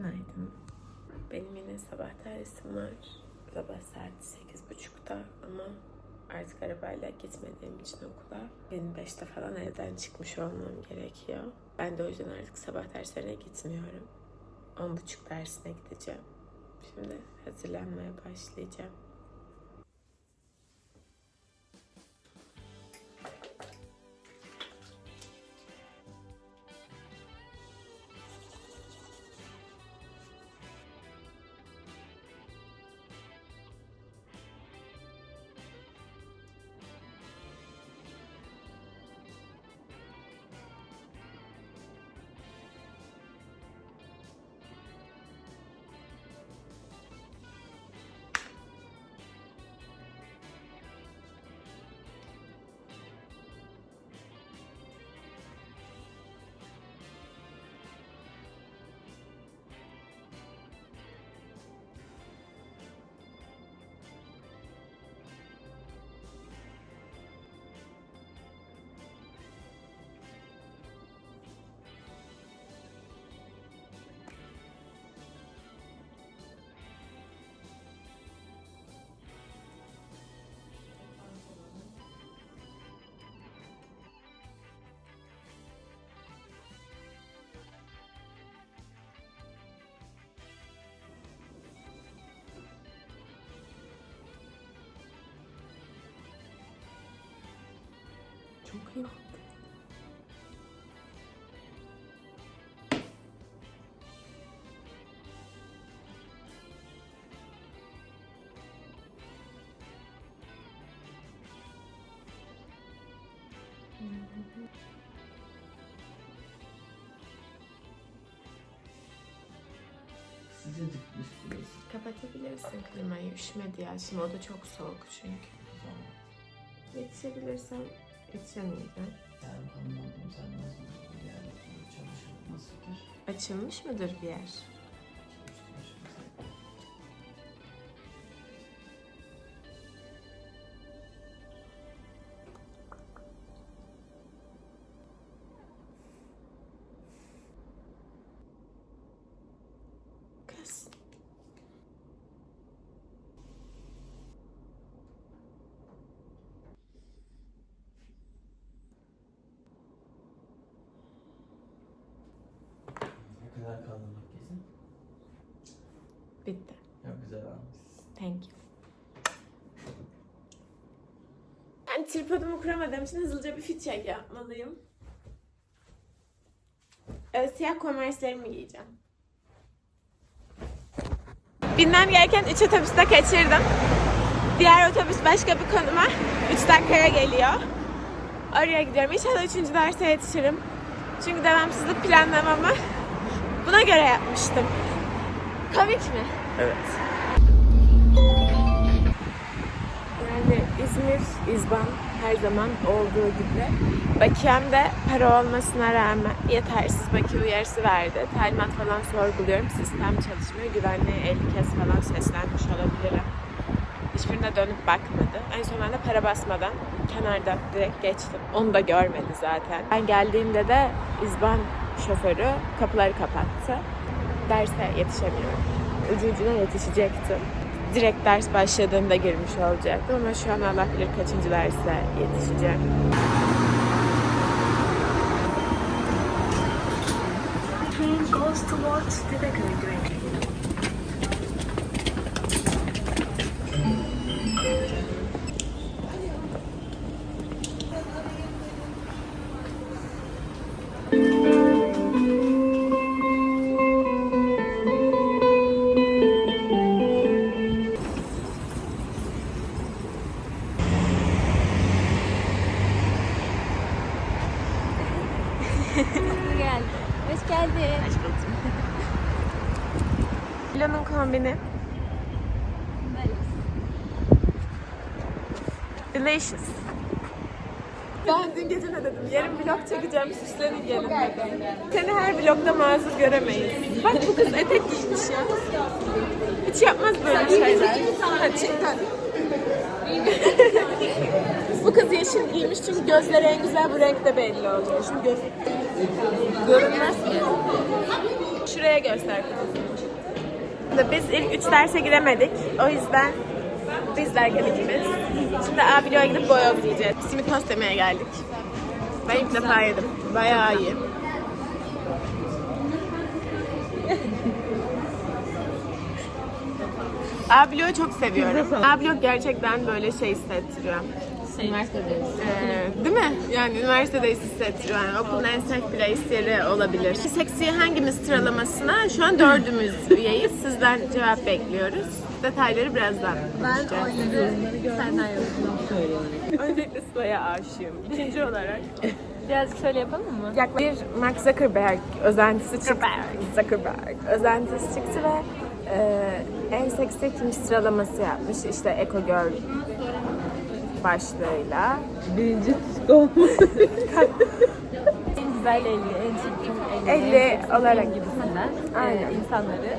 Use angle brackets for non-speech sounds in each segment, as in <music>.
Günaydın. Benim yine sabah dersim var. Sabah saat 8.30'da ama artık arabayla gitmediğim için okula benim 5'te falan evden çıkmış olmam gerekiyor. Ben de o yüzden artık sabah derslerine gitmiyorum. 10.30 dersine gideceğim. Şimdi hazırlanmaya başlayacağım. Çok iyi. Sıcacıkmış burası. Kapatabilirsin klimayı. Üşümedi ya. Şimdi o da çok soğuk çünkü. Tamam. Yetişebilirsem yetişemeyeceğim. Yani anladım sen nasıl bir yer çalışır nasıl fikir? Açılmış mıdır bir yer? Bitti. Çok güzel almışsın. Thank you. Ben tripodumu kuramadığım için hızlıca bir fit check yapmalıyım. Ee, siyah konverslerimi giyeceğim. Binmem gereken 3 otobüste kaçırdım. Diğer otobüs başka bir konuma 3 dakikaya geliyor. Oraya gidiyorum. İnşallah 3. derse yetişirim. Çünkü devamsızlık planlamamı buna göre yapmıştım. Komik mi? Evet. Yani İzmir, İzban her zaman olduğu gibi bakiyemde para olmasına rağmen yetersiz bakiye uyarısı verdi. Talimat falan sorguluyorum. Sistem çalışmıyor. Güvenliğe 50 kez falan seslenmiş olabilirim. Hiçbirine dönüp bakmadı. En son ben de para basmadan kenarda direkt geçtim. Onu da görmedi zaten. Ben geldiğimde de İzban şoförü kapıları kapattı. Derse yetişemiyorum. Ucu yetişecektim direkt ders başladığında girmiş olacaktım ama şu an Allah bilir kaçıncı derse yetişeceğim. train goes towards Tibet direction. Planın kombini. Delicious. Ben dün gece ne dedim? Yarın vlog çekeceğim, süslenin gelin dedim. Seni her vlogda mazur göremeyiz. Bak bu kız etek giymiş ya. Hiç yapmaz böyle şeyler. Gerçekten. <laughs> bu kız yeşil giymiş çünkü gözleri en güzel bu renkte belli oluyor. Şimdi göz... Görünmez ki. şuraya göster kutusunu. Biz ilk üç derse giremedik. O yüzden biz derken. Şimdi A bloğa gidip boyoz yiyeceğiz. Simit tost yemeye geldik. Ben ilk defa yedim. Bayağı iyi. A bloğu çok seviyorum. A blok gerçekten böyle şey hissettiriyor. Üniversitedeyiz. Ee, değil mi? Yani üniversitedeyiz hissettiriyor. Yani okulun en safe place yeri olabilir. Seksiye hangimiz sıralamasına şu an dördümüz üyeyiz. Sizden cevap bekliyoruz. Detayları birazdan konuşacağız. Senden yazdım. Öncelikle Sıla'ya aşığım. İkinci olarak Birazcık şöyle yapalım mı? bir Mark Zuckerberg özentisi çıktı. Zuckerberg özentisi çıktı ve e, en seksi kim sıralaması yapmış. İşte Eco Girl başlığıyla. Birinci psiko En güzel 50, en çirkin 50, 50 en seksi olarak. gibisinden Aynen. e, insanları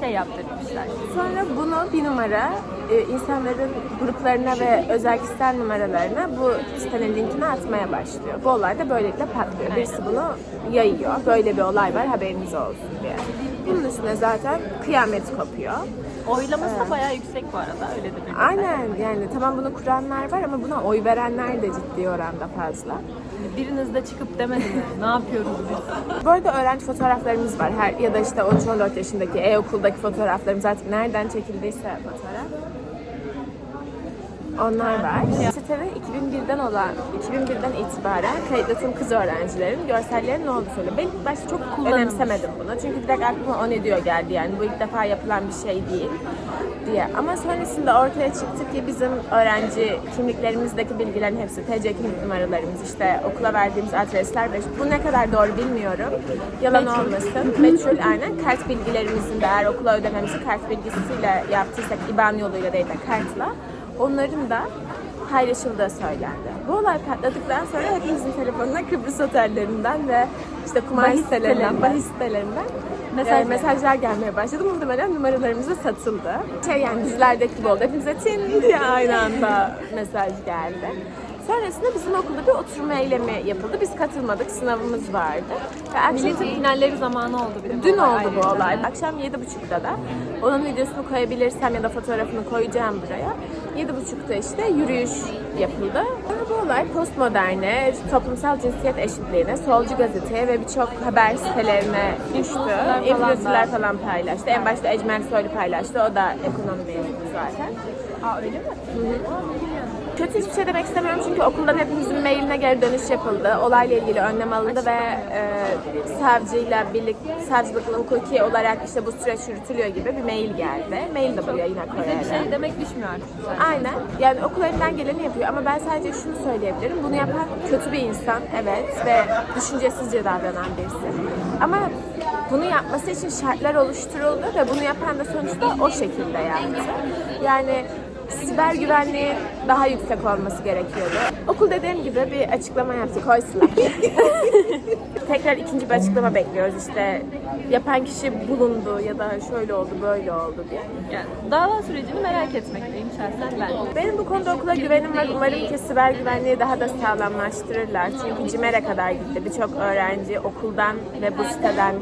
şey yaptırmışlar. Sonra bunu bir numara e, insanların gruplarına ve özel kişisel numaralarına bu sitenin linkini atmaya başlıyor. Bu olay da böylelikle patlıyor. Birisi bunu yayıyor. Böyle bir olay var haberiniz olsun diye. Bunun üstüne zaten kıyamet kopuyor. Oylaması da bayağı yüksek bu arada öyle de bir Aynen yani tamam bunu kuranlar var ama buna oy verenler de ciddi oranda fazla. Biriniz de çıkıp demedi mi? <laughs> ne yapıyoruz biz? Bu arada öğrenci fotoğraflarımız var. Her, ya da işte 13-14 yaşındaki e-okuldaki fotoğraflarımız artık nereden çekildiyse fotoğraf. Onlar var. Sitede 2001'den olan, 2001'den itibaren kayıtlı kız öğrencilerin görsellerinin ne olduğu söylüyor. Ben ilk başta çok önemsemedim bunu. Çünkü direkt aklıma o ne diyor geldi yani. Bu ilk defa yapılan bir şey değil diye. Ama sonrasında ortaya çıktı ki bizim öğrenci kimliklerimizdeki bilgilerin hepsi, TC kimlik numaralarımız, işte okula verdiğimiz adresler ve bu ne kadar doğru bilmiyorum. Yalan olmasın. Meçhul aynen. Kart bilgilerimizin de eğer okula ödememizi kart bilgisiyle yaptıysak IBAN yoluyla değil de kartla onların da paylaşıldığı söylendi. Bu olay patladıktan sonra hepimizin telefonuna Kıbrıs otellerinden ve işte kumar Bahis sitelerinden, bahis sitelerinden Mesaj- e, mesajlar gelmeye başladı. Muhtemelen numaralarımız da satıldı. Şey yani dizilerdeki gibi oldu. Hepimize tin diye aynı anda mesaj geldi. Sonrasında bizim okulda bir oturma eylemi yapıldı. Biz katılmadık. Sınavımız vardı. Ve akşam Milletin finalleri zamanı oldu bir de. Dün oldu bu olay. Akşam 7.30'da da onun videosunu koyabilirsem ya da fotoğrafını koyacağım buraya. 7.30'da işte yürüyüş yapıldı. Bu olay postmoderne, toplumsal cinsiyet eşitliğine, solcu gazeteye ve birçok haber sitelerine düştü. Influencerlar falan falan paylaştı. En başta Ecmen Soylu paylaştı. O da ekonomi mezunu zaten. Aa öyle mi? Kötü hiçbir şey demek istemiyorum çünkü okuldan hepimizin mailine geri dönüş yapıldı. Olayla ilgili önlem alındı ve e, savcıyla birlikte, savcılıkla hukuki olarak işte bu süreç yürütülüyor gibi bir mail geldi. Mail de buraya yine Bize bir şey demek düşmüyor artık. zaten. Aynen. Yani okul elinden geleni yapıyor ama ben sadece şunu söyleyebilirim. Bunu yapan kötü bir insan evet ve düşüncesizce davranan birisi. Ama bunu yapması için şartlar oluşturuldu ve bunu yapan da sonuçta o şekilde yaptı. Yani siber güvenliğin daha yüksek olması gerekiyordu. Okul dediğim gibi bir açıklama yaptı. Koysunlar. <laughs> Tekrar ikinci bir açıklama bekliyoruz. İşte yapan kişi bulundu ya da şöyle oldu böyle oldu diye. Yani dava sürecini merak etmekteyim şahsen ben. Benim bu konuda okula güvenim var. Umarım ki siber güvenliği daha da sağlamlaştırırlar. Çünkü CİMER'e kadar gitti. Birçok öğrenci okuldan ve bu siteden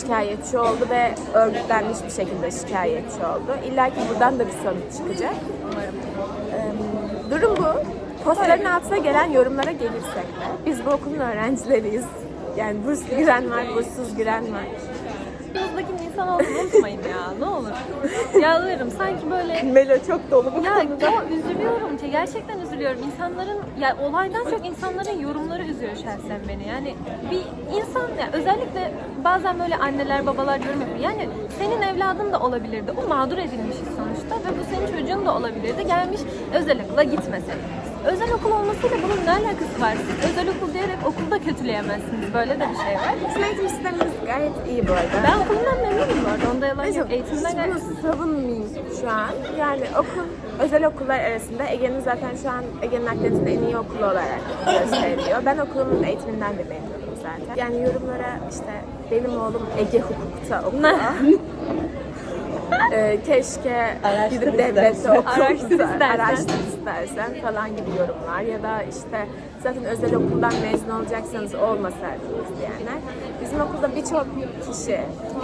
şikayetçi oldu ve örgütlenmiş bir şekilde şikayetçi oldu. İlla ki buradan da bir sonuç çıkacak. Durum bu. Postların altına gelen yorumlara gelirsek de biz bu okulun öğrencileriyiz. Yani burslu giren var, burssuz giren var. Yanınızdaki insan olduğunu unutmayın ya ne olur. Yalvarırım sanki böyle <laughs> Melo çok dolu bu ya, ya üzülüyorum gerçekten üzülüyorum. İnsanların ya olaydan çok insanların yorumları üzüyor şahsen beni. Yani bir insan ya özellikle bazen böyle anneler babalar yorum yapıyor. Yani senin evladın da olabilirdi. O mağdur edilmişiz sonuçta ve bu senin çocuğun da olabilirdi. Gelmiş özel okula gitmese. Özel okul olmasıyla bunun ne alakası var? Siz özel okul diyerek okulda kötüleyemezsiniz. Böyle de bir şey var. Bizim eğitim sistemimiz gayet iyi bu arada. Ben okulumdan memnunum bu arada. Onda yalan yok. Eğitimden hiç gayet... bunu savunmayayım şu an. Yani okul, özel okullar arasında Ege'nin zaten şu an Ege'nin akreditinde en iyi okulu olarak gösteriliyor. Ben okulumun eğitiminden de memnunum zaten. Yani yorumlara işte benim oğlum Ege hukukta okuyor. <laughs> Ee, keşke gidip devlette Araştır istersen. araştır istersen falan gibi yorumlar ya da işte Zaten özel okuldan mezun olacaksanız olmasaydınız diyenler. Bizim okulda birçok kişi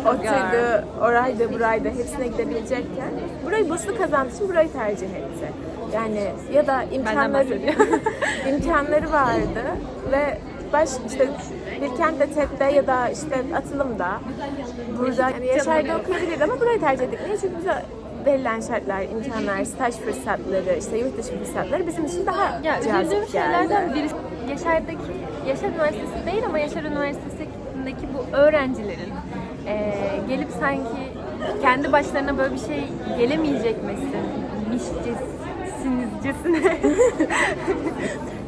ODTÜ'ydü, oraydı, buraydı hepsine gidebilecekken burayı burslu kazandığı için burayı tercih etti. Yani ya da imkanları, <laughs> imkanları vardı ve baş işte Bilkent'te, TED'de ya da işte Atılım'da burada yani Yaşar'da okuyabilirdi ama burayı tercih ettik. Niye? Çünkü bize verilen şartlar, imkanlar, staj fırsatları, işte yurt dışı fırsatları bizim için daha Ya cazip şeylerden birisi Yaşar'daki, Yaşar Üniversitesi değil ama Yaşar Üniversitesi'ndeki bu öğrencilerin eee, gelip sanki kendi başlarına böyle bir şey gelemeyecek misin? Mişçesinizcesine <laughs>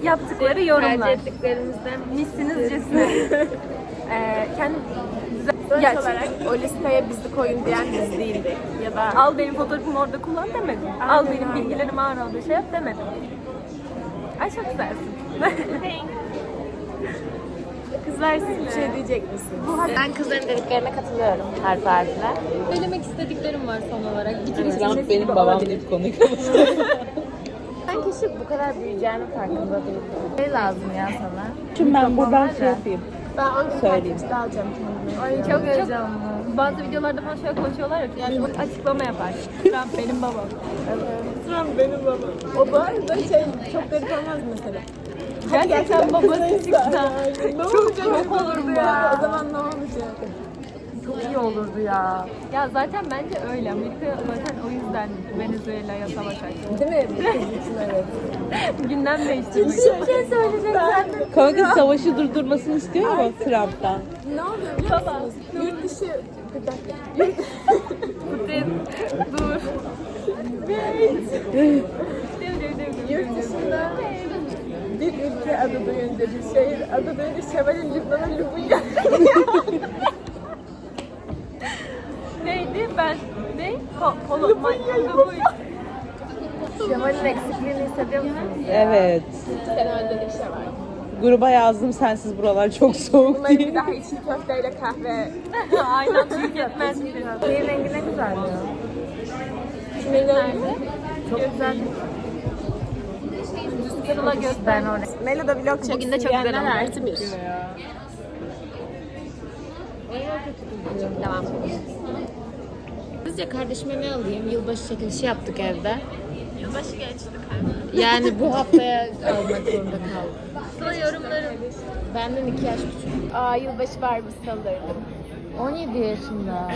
yaptıkları yorumlar. Tercih ettiklerimizden Mişsinizcesine. <laughs> Eee kendi Sonuç olarak o listeye bizi koyun diyen biz değildik. Ya da al benim fotoğrafımı orada kullan demedim. al Aynen benim öyle. bilgilerimi ağır orada şey yap demedim. Ay çok güzelsin. kızlar siz bir şey diyecek misiniz? Ben kızların dediklerine katılıyorum harf harfle. Söylemek istediklerim var son olarak. Bitiriş Trump benim babam deyip konuyu <laughs> kişi bu kadar büyüyeceğinin farkında değilim. Ne lazım ya sana? Şimdi ben buradan şey yapayım. Ben 10 gün Söyleyeyim. takipçide alacağım kendime. Ay çok heyecanlı. Bazı videolarda falan şöyle konuşuyorlar ya, yani açıklama yapar. <laughs> Trump benim babam. Trump benim babam. O bu arada şey çok garip olmaz mesela. Gerçekten babası çıksa çok çok olurum ya. O zaman ne olacak? Çok iyi olurdu ya. Ya zaten bence öyle. Amerika zaten o yüzden Venezuela'ya savaş açtı. Değil mi? Evet. <laughs> Gündem değiştirmek. Bir şey söyleyeceksen. Kanka savaşı durdurmasını istiyor mu Trump'tan? Ne oluyor biliyor musunuz? Yurt dışı... Bir dakika. Dur. yurt dışında bir ülke adı duyunca, bir şehir adı duyunca Şevval'in Lübnan'a Lubunya. <laughs> Ben? Ne? Po polo. Şevval'in eksikliğini hissediyor musunuz? Evet. Genelde de şey var. Gruba yazdım sensiz buralar çok soğuk Bunları diye. bir daha içli köfteyle kahve. <laughs> Aynen büyük yetmez. Neyin rengi ne güzel ya. Kimin rengi? Çok güzel. Sıla göster. Melo da vlog çeksin Bugün de çok güzel oldu. bir. Devam. Sizce kardeşime ne alayım? Yılbaşı çekilişi yaptık evde. Yılbaşı geçti. Yani bu haftaya almak zorunda kaldım. Sıla yorumlarım. Benden iki yaş küçük. Aa yılbaşı barbisi alırdım. 17 yaşında.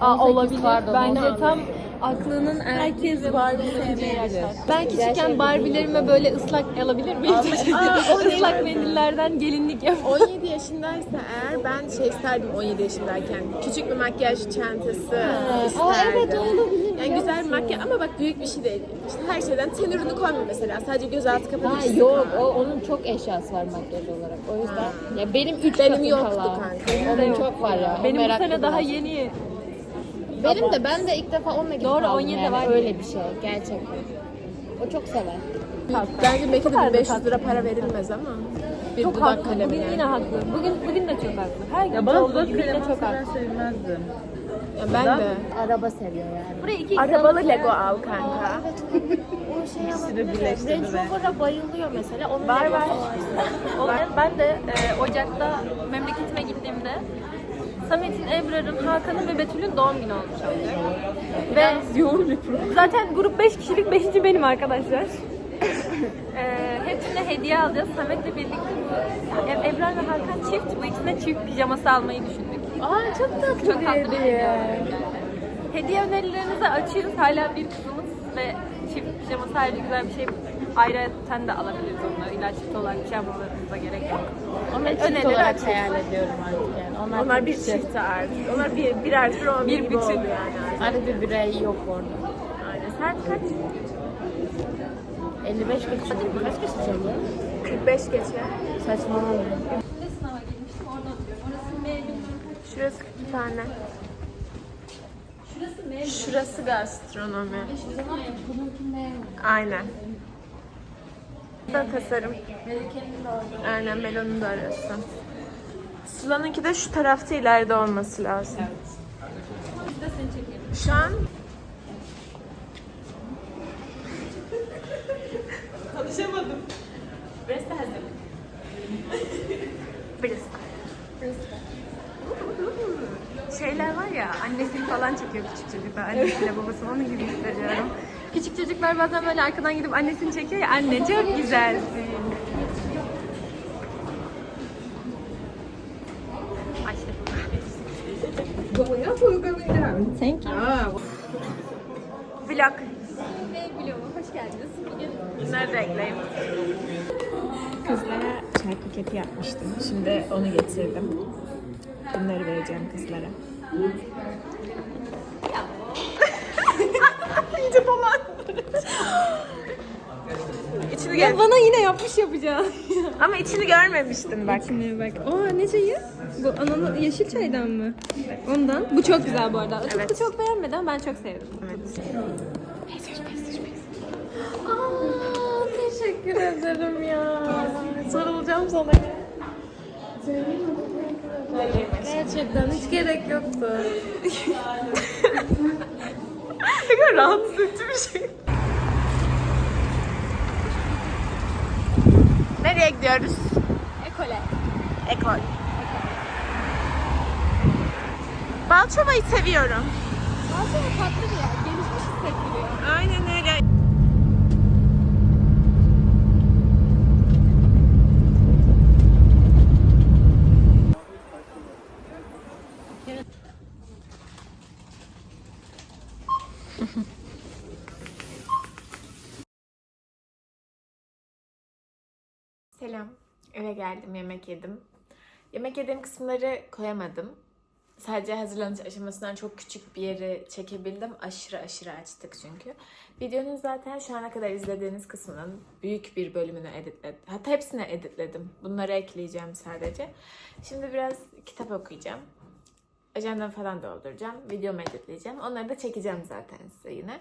Aa, 18 olabilir. pardon, Bence 18. tam aklının Herkes Barbie sevmeyebilir. Ben küçükken Barbie'lerime böyle ıslak alabilir miyim? <laughs> Islak mendillerden gelinlik yap. 17 yaşındaysa eğer ben şey isterdim 17 yaşındayken. Küçük bir makyaj çantası isterdim. Aa, evet, o olabilir, Yani güzel bir makyaj ama bak büyük bir şey değil. İşte her şeyden ten ürünü koyma mesela. Sadece gözaltı kapalı Ha, çizgi yok o, onun çok eşyası var makyaj olarak. O yüzden ya benim 3 Benim yoktu falan. kanka. Onun çok var ya. o Benim bu meraklı sene daha yeni. Benim de ben de ilk defa onunla gidip Doğru, aldım 17 yani. var. Öyle bir şey gerçekten. O çok sever. Bence belki de Çok 500 lira para verilmez ama. Bir Çok dudak haklı. Bugün kalemine. yine haklı. Bugün bugün de çok haklı. Her gün Ya bana olduğu dudak gibi yine kalemi çok haklı. sevmezdim. Ya ben de. Araba seviyor yani. Buraya iki Arabalı Lego al kanka. O şey ama <laughs> İkisini birleştirdi Range ve- Rover'a bayılıyor mesela. Onun Var, var. Ben, ben de e, Ocak'ta memleketime Samet'in, Ebrar'ın, Hakan'ın ve Betül'ün doğum günü olmuş olacak. Ve Yoğun bir program. zaten grup 5 kişilik 5. benim arkadaşlar. e, hepsine hediye alacağız. Samet'le birlikte bu yani Ebrar ve Hakan çift. Bu ikisine çift pijaması almayı düşündük. Aa çok tatlı Çok tatlı bir hediye. Hediye önerilerinizi açıyoruz. Hala bir kızımız ve çift pijaması ayrıca güzel bir şey. Ayrıca de alabiliriz onları. İlla çift olarak pijamalarımıza gerek yok. Onları çift Önerileri olarak hayal ediyorum artık yani. Onlar, Onlar bir çift artık. Onlar bir, bir artı 11 Bir gibi bütün. oldu yani. Artık bir birey yok orada. Aynen. Saat kaç? 55 geçiyor. Kaç geçiyor? 45 geçe. Saçmalama. sınava girmiştim. Orada oturuyorum. Orası M Şurası kütüphane. Şurası M Şurası gastronomi. Aynen. Da tasarım. Aynen Melon'un da arası. Sıla'nınki de şu tarafta ileride olması lazım. Evet. Şu an Konuşamadım. Brest hazır. Brest. Şeyler var ya annesini falan çekiyor küçük çocuklar. Annesiyle babasını onun gibi hissediyorum. <laughs> Küçük çocuklar bazen böyle arkadan gidip annesini çekiyor ya anne çok güzelsin. Thank you. Vlog. Hoş geldiniz. Bunları da ekleyeyim. Kızlara çay paketi yapmıştım. Şimdi onu getirdim. Bunları vereceğim kızlara. İyice dolan. İçini gör. Bana yine yapmış yapacağım. <laughs> Ama içini görmemiştim bak. Şimdi bak. Aa ne çayı? Bu ananas yeşil çaydan mı? Ondan. Bu çok güzel bu arada. Evet. Bu çok beğenmedi ama ben çok sevdim. Evet. Aa, teşekkür ederim ya. Sarılacağım sana. Gerçekten hiç gerek yoktu. <laughs> Ne kadar rahatsız edici bir şey. Nereye gidiyoruz? Ekole. Ekol. Balçova'yı seviyorum. Aslında tatlı bir yer. Gelişmiş hissettiriyor. Aynen öyle. Eve geldim, yemek yedim. Yemek yediğim kısımları koyamadım. Sadece hazırlanış aşamasından çok küçük bir yeri çekebildim. Aşırı aşırı açtık çünkü. Videonun zaten şu ana kadar izlediğiniz kısmının büyük bir bölümünü editledim. Hatta hepsini editledim. Bunları ekleyeceğim sadece. Şimdi biraz kitap okuyacağım. Ajandamı falan dolduracağım. Videomu editleyeceğim. Onları da çekeceğim zaten size yine.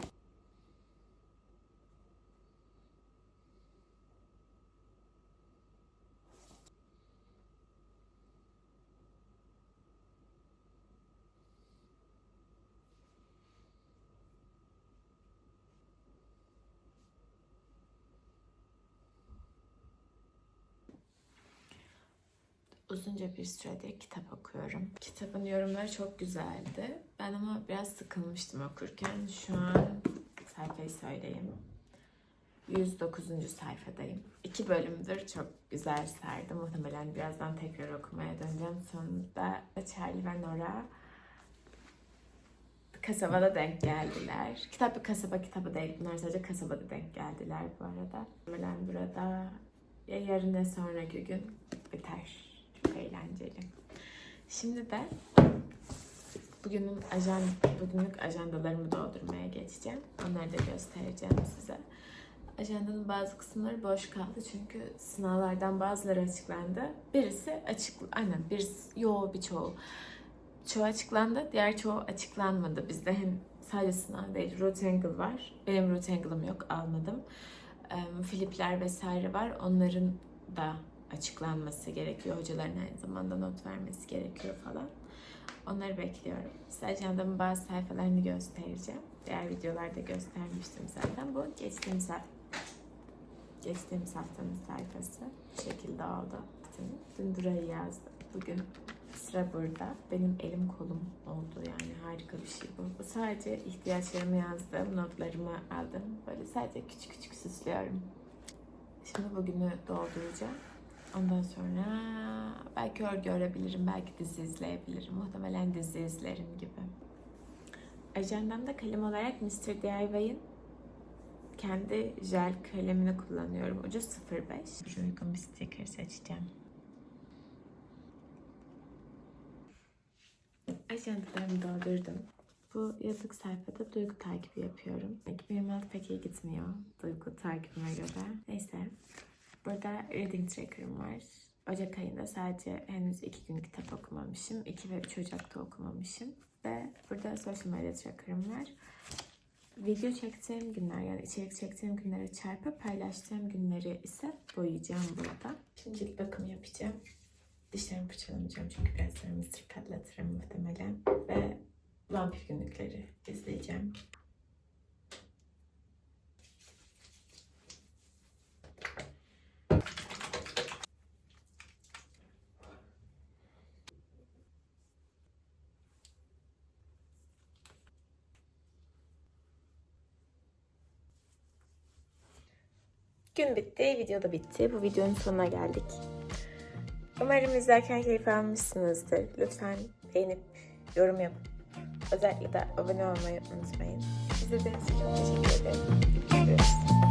Uzunca bir süredir kitap okuyorum. Kitabın yorumları çok güzeldi. Ben ama biraz sıkılmıştım okurken. Şu an sayfayı söyleyeyim. 109. sayfadayım. İki bölümdür çok güzel sardı. Muhtemelen birazdan tekrar okumaya döneceğim. Sonunda Charlie ve Nora kasabada denk geldiler. Kitap bir kasaba kitabı değil. Bunlar sadece kasabada denk geldiler bu arada. Muhtemelen burada ya yarın ya sonraki gün biter. Çok eğlenceli. Şimdi de bugünün ajan, bugünlük ajandalarımı doldurmaya geçeceğim. Onları da göstereceğim size. Ajandanın bazı kısımları boş kaldı çünkü sınavlardan bazıları açıklandı. Birisi açık, aynen birisi, yo birçoğu. Çoğu açıklandı, diğer çoğu açıklanmadı. Bizde hem sadece sınav değil, Rotangle var. Benim Rotangle'ım yok, almadım. Filipler vesaire var. Onların da açıklanması gerekiyor. Hocaların aynı zamanda not vermesi gerekiyor falan. Onları bekliyorum. Size ajandamın bazı sayfalarını göstereceğim. Diğer videolarda göstermiştim zaten. Bu geçtiğimiz hafta geçtiğimiz haftanın sayfası. Bu şekilde oldu. Dün burayı yazdım. Bugün sıra burada. Benim elim kolum oldu yani harika bir şey bu. Bu sadece ihtiyaçlarımı yazdım, notlarımı aldım. Böyle sadece küçük küçük süslüyorum. Şimdi bugünü dolduracağım. Ondan sonra belki örgü örebilirim, belki dizi izleyebilirim. Muhtemelen dizi izlerim gibi. Ajandamda kalem olarak Mr. DIY'ın kendi jel kalemini kullanıyorum. Ucu 05. Bir uygun bir sticker seçeceğim. Ajandalarımı doldurdum. Bu yazık sayfada duygu takibi yapıyorum. Benim yaz pek iyi gitmiyor duygu takibime göre. Neyse. Burada reading tracker'ım var. Ocak ayında sadece henüz iki gün kitap okumamışım. 2 ve 3 Ocak'ta okumamışım. Ve burada social media tracker'ım var. Video çektiğim günler yani içerik çektiğim günleri çarpıp paylaştığım günleri ise boyayacağım burada. Şimdi cilt bakımı yapacağım. Dişlerimi fırçalamayacağım çünkü biraz sonra mısır patlatırım muhtemelen. Ve vampir günlükleri izleyeceğim. Gün bitti, video da bitti. Bu videonun sonuna geldik. Umarım izlerken keyif almışsınızdır. Lütfen beğenip yorum yapıp özellikle de abone olmayı unutmayın. İzlediğiniz için çok teşekkür ederim.